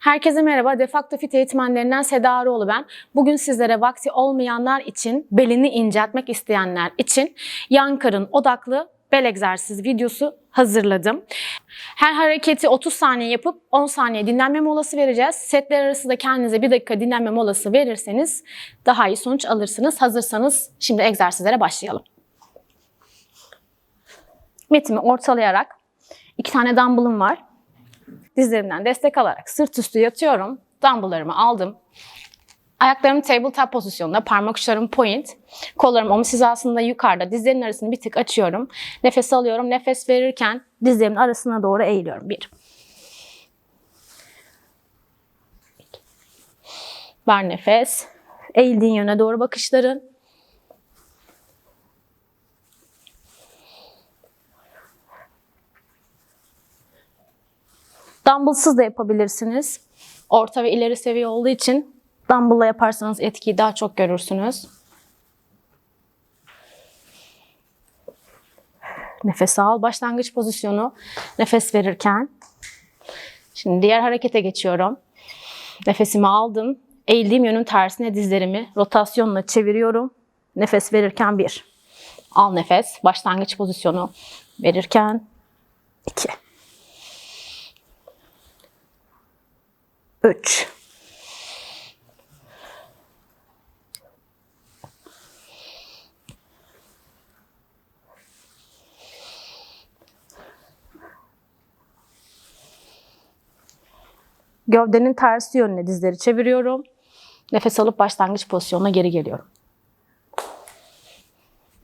Herkese merhaba. Defakto Fit eğitmenlerinden Seda Arıoğlu ben. Bugün sizlere vakti olmayanlar için, belini inceltmek isteyenler için yan karın odaklı bel egzersiz videosu hazırladım. Her hareketi 30 saniye yapıp 10 saniye dinlenme molası vereceğiz. Setler arası da kendinize 1 dakika dinlenme molası verirseniz daha iyi sonuç alırsınız. Hazırsanız şimdi egzersizlere başlayalım. Metimi ortalayarak iki tane dumbbellım var. Dizlerimden destek alarak sırt üstü yatıyorum. Dumbbelllarımı aldım. Ayaklarım tabletop pozisyonunda, parmak uçlarım point. Kollarım omuz hizasında yukarıda, dizlerin arasını bir tık açıyorum. Nefes alıyorum. Nefes verirken dizlerimin arasına doğru eğiliyorum. Bir. Ver nefes. Eğildiğin yöne doğru bakışların. Dumbbellsız da yapabilirsiniz. Orta ve ileri seviye olduğu için dumbbell'la yaparsanız etkiyi daha çok görürsünüz. Nefes al. Başlangıç pozisyonu nefes verirken. Şimdi diğer harekete geçiyorum. Nefesimi aldım. Eğildiğim yönün tersine dizlerimi rotasyonla çeviriyorum. Nefes verirken bir. Al nefes. Başlangıç pozisyonu verirken iki. 3 Gövdenin tersi yönüne dizleri çeviriyorum. Nefes alıp başlangıç pozisyonuna geri geliyorum.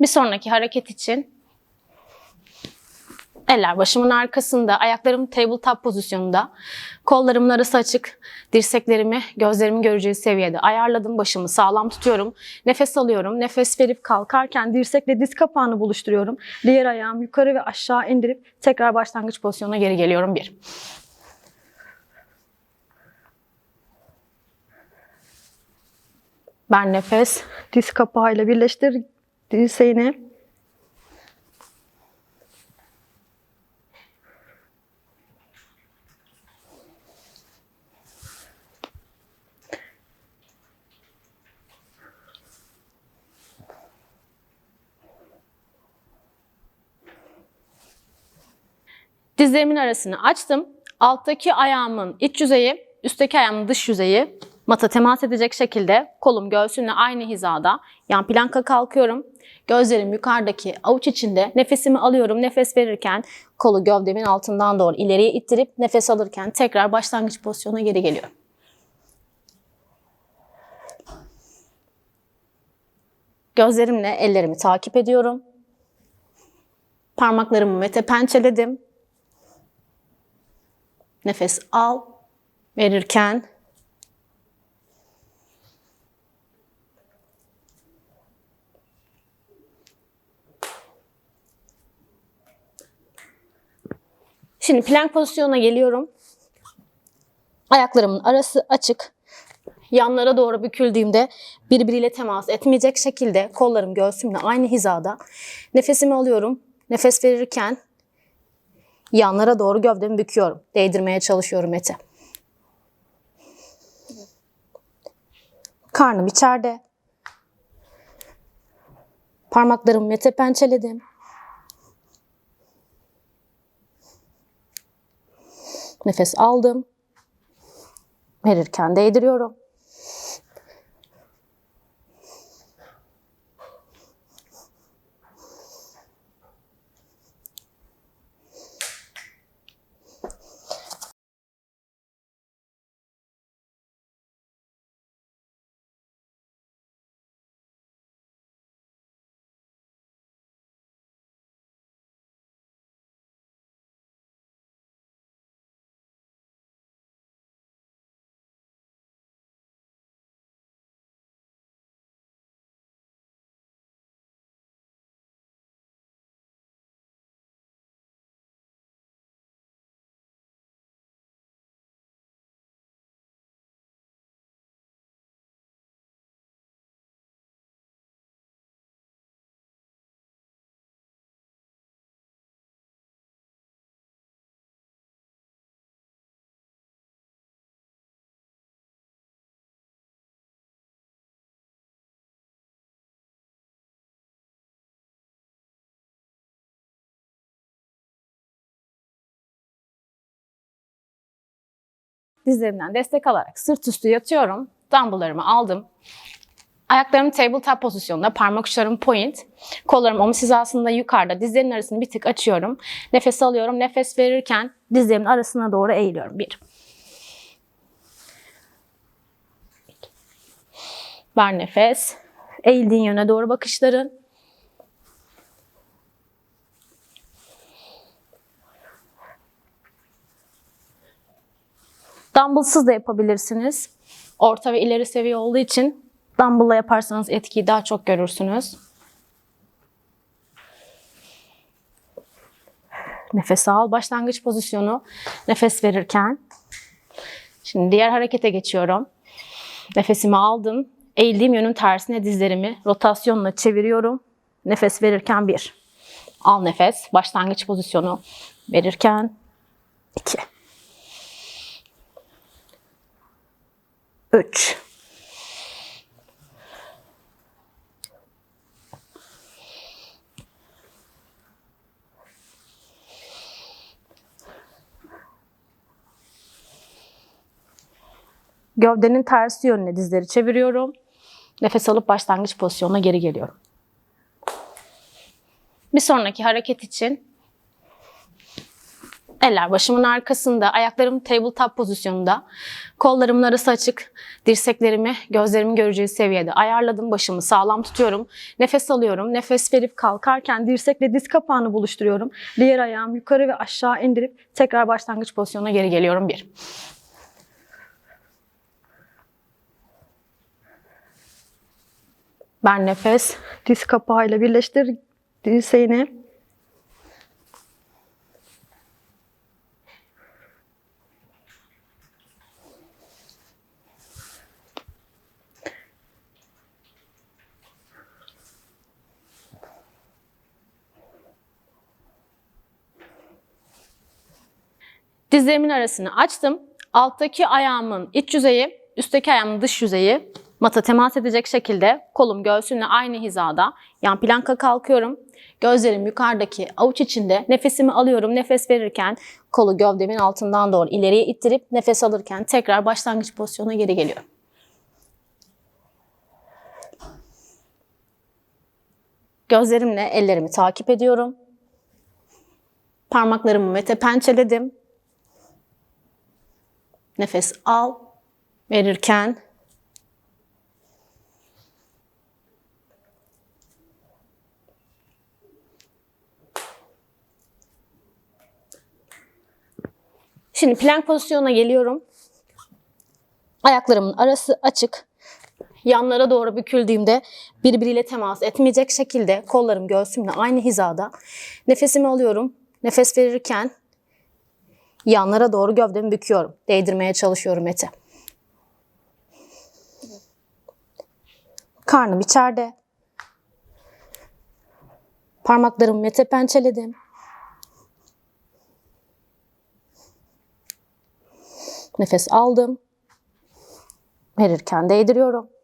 Bir sonraki hareket için Eller başımın arkasında, ayaklarım tabletop pozisyonunda. Kollarımın arası açık. Dirseklerimi gözlerimin göreceği seviyede ayarladım. Başımı sağlam tutuyorum. Nefes alıyorum. Nefes verip kalkarken dirsekle diz kapağını buluşturuyorum. Diğer ayağım yukarı ve aşağı indirip tekrar başlangıç pozisyonuna geri geliyorum. Bir. Ben nefes. Diz kapağıyla birleştir dirseğini. Dizlerimin arasını açtım. Alttaki ayağımın iç yüzeyi, üstteki ayağımın dış yüzeyi mata temas edecek şekilde kolum göğsümle aynı hizada yan planka kalkıyorum. Gözlerim yukarıdaki avuç içinde nefesimi alıyorum. Nefes verirken kolu gövdemin altından doğru ileriye ittirip nefes alırken tekrar başlangıç pozisyonuna geri geliyorum. Gözlerimle ellerimi takip ediyorum. Parmaklarımı mete pençeledim. Nefes al. Verirken Şimdi plank pozisyonuna geliyorum. Ayaklarımın arası açık. Yanlara doğru büküldüğümde birbiriyle temas etmeyecek şekilde kollarım göğsümle aynı hizada. Nefesimi alıyorum. Nefes verirken yanlara doğru gövdemi büküyorum. Değdirmeye çalışıyorum eti. Karnım içeride. Parmaklarımı mete pençeledim. Nefes aldım. Verirken değdiriyorum. Dizlerimden destek alarak sırt üstü yatıyorum. Dumbbell'larımı aldım. Ayaklarım tabletop pozisyonunda, parmak uçlarım point. Kollarım omuz hizasında yukarıda, dizlerin arasını bir tık açıyorum. Nefes alıyorum. Nefes verirken dizlerimin arasına doğru eğiliyorum. Bir. Ver nefes. Eğildiğin yöne doğru bakışların. Dumbbellsız da yapabilirsiniz. Orta ve ileri seviye olduğu için dumbbell'la yaparsanız etkiyi daha çok görürsünüz. Nefes al. Başlangıç pozisyonu nefes verirken. Şimdi diğer harekete geçiyorum. Nefesimi aldım. Eğildiğim yönün tersine dizlerimi rotasyonla çeviriyorum. Nefes verirken bir. Al nefes. Başlangıç pozisyonu verirken iki. 3 Gövdenin tersi yönüne dizleri çeviriyorum. Nefes alıp başlangıç pozisyonuna geri geliyorum. Bir sonraki hareket için Eller başımın arkasında, ayaklarım tabletop pozisyonunda. Kollarımın arası açık. Dirseklerimi gözlerimin göreceği seviyede ayarladım. Başımı sağlam tutuyorum. Nefes alıyorum. Nefes verip kalkarken dirsekle diz kapağını buluşturuyorum. Diğer ayağım yukarı ve aşağı indirip tekrar başlangıç pozisyonuna geri geliyorum. Bir. Ben nefes. Diz kapağıyla birleştir dirseğini. Dizlerimin arasını açtım. Alttaki ayağımın iç yüzeyi, üstteki ayağımın dış yüzeyi mata temas edecek şekilde kolum göğsümle aynı hizada yan planka kalkıyorum. Gözlerim yukarıdaki avuç içinde nefesimi alıyorum. Nefes verirken kolu gövdemin altından doğru ileriye ittirip nefes alırken tekrar başlangıç pozisyonuna geri geliyorum. Gözlerimle ellerimi takip ediyorum. Parmaklarımı mete pençeledim. Nefes al. Verirken Şimdi plank pozisyonuna geliyorum. Ayaklarımın arası açık. Yanlara doğru büküldüğümde birbiriyle temas etmeyecek şekilde kollarım göğsümle aynı hizada. Nefesimi alıyorum. Nefes verirken yanlara doğru gövdemi büküyorum. Değdirmeye çalışıyorum ete. Karnım içeride. Parmaklarımı mete pençeledim. Nefes aldım. Verirken değdiriyorum.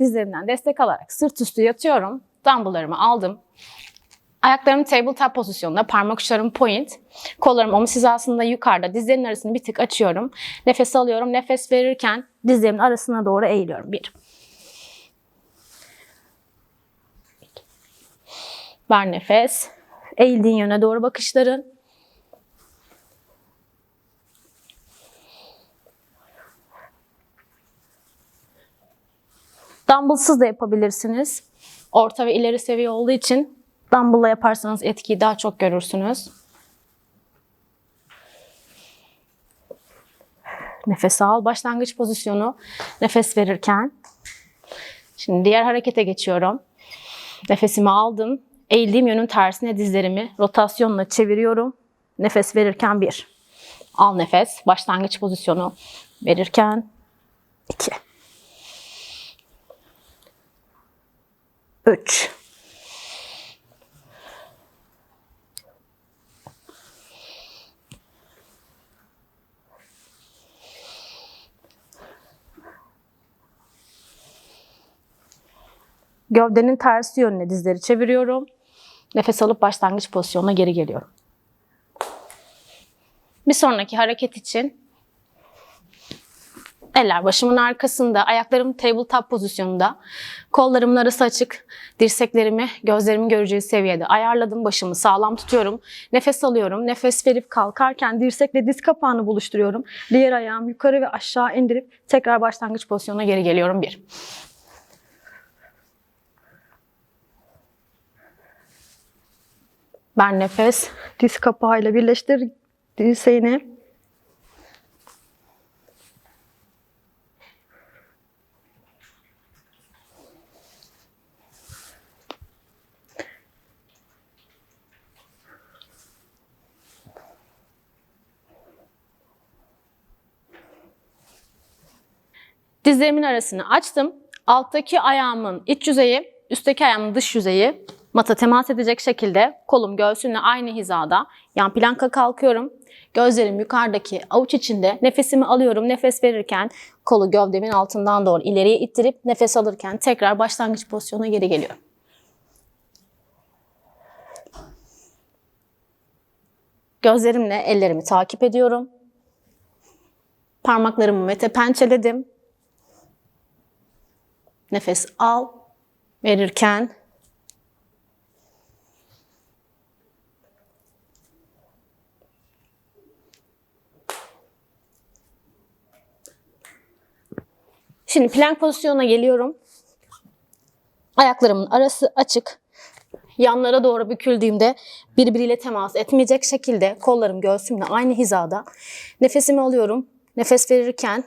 Dizlerimden destek alarak sırt üstü yatıyorum. Dumbbelllarımı aldım. Ayaklarım tabletop pozisyonunda, parmak uçlarım point, kollarım omuz hizasında yukarıda, dizlerin arasını bir tık açıyorum. Nefes alıyorum, nefes verirken dizlerimin arasına doğru eğiliyorum. Bir. Ver nefes. Eğildiğin yöne doğru bakışların. Dumbbellsız da yapabilirsiniz. Orta ve ileri seviye olduğu için dumbbell'la yaparsanız etkiyi daha çok görürsünüz. Nefes al. Başlangıç pozisyonu nefes verirken. Şimdi diğer harekete geçiyorum. Nefesimi aldım. Eğildiğim yönün tersine dizlerimi rotasyonla çeviriyorum. Nefes verirken bir. Al nefes. Başlangıç pozisyonu verirken iki. 3 Gövdenin tersi yönüne dizleri çeviriyorum. Nefes alıp başlangıç pozisyonuna geri geliyorum. Bir sonraki hareket için Eller başımın arkasında, ayaklarım tabletop pozisyonunda. Kollarımın arası açık. Dirseklerimi gözlerimin göreceği seviyede ayarladım. Başımı sağlam tutuyorum. Nefes alıyorum. Nefes verip kalkarken dirsekle diz kapağını buluşturuyorum. Diğer ayağımı yukarı ve aşağı indirip tekrar başlangıç pozisyonuna geri geliyorum. Bir. Ben nefes. Diz kapağıyla birleştir dirseğini. Dizlerimin arasını açtım. Alttaki ayağımın iç yüzeyi, üstteki ayağımın dış yüzeyi mata temas edecek şekilde kolum göğsümle aynı hizada yan planka kalkıyorum. Gözlerim yukarıdaki avuç içinde nefesimi alıyorum. Nefes verirken kolu gövdemin altından doğru ileriye ittirip nefes alırken tekrar başlangıç pozisyonuna geri geliyorum. Gözlerimle ellerimi takip ediyorum. Parmaklarımı mete pençeledim. Nefes al. Verirken Şimdi plank pozisyonuna geliyorum. Ayaklarımın arası açık. Yanlara doğru büküldüğümde birbiriyle temas etmeyecek şekilde kollarım göğsümle aynı hizada. Nefesimi alıyorum. Nefes verirken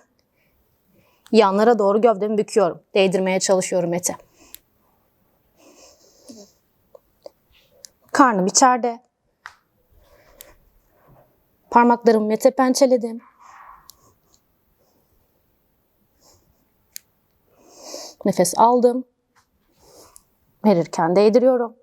yanlara doğru gövdemi büküyorum. Değdirmeye çalışıyorum ete. Karnım içeride. Parmaklarımı mete pençeledim. Nefes aldım. Verirken değdiriyorum.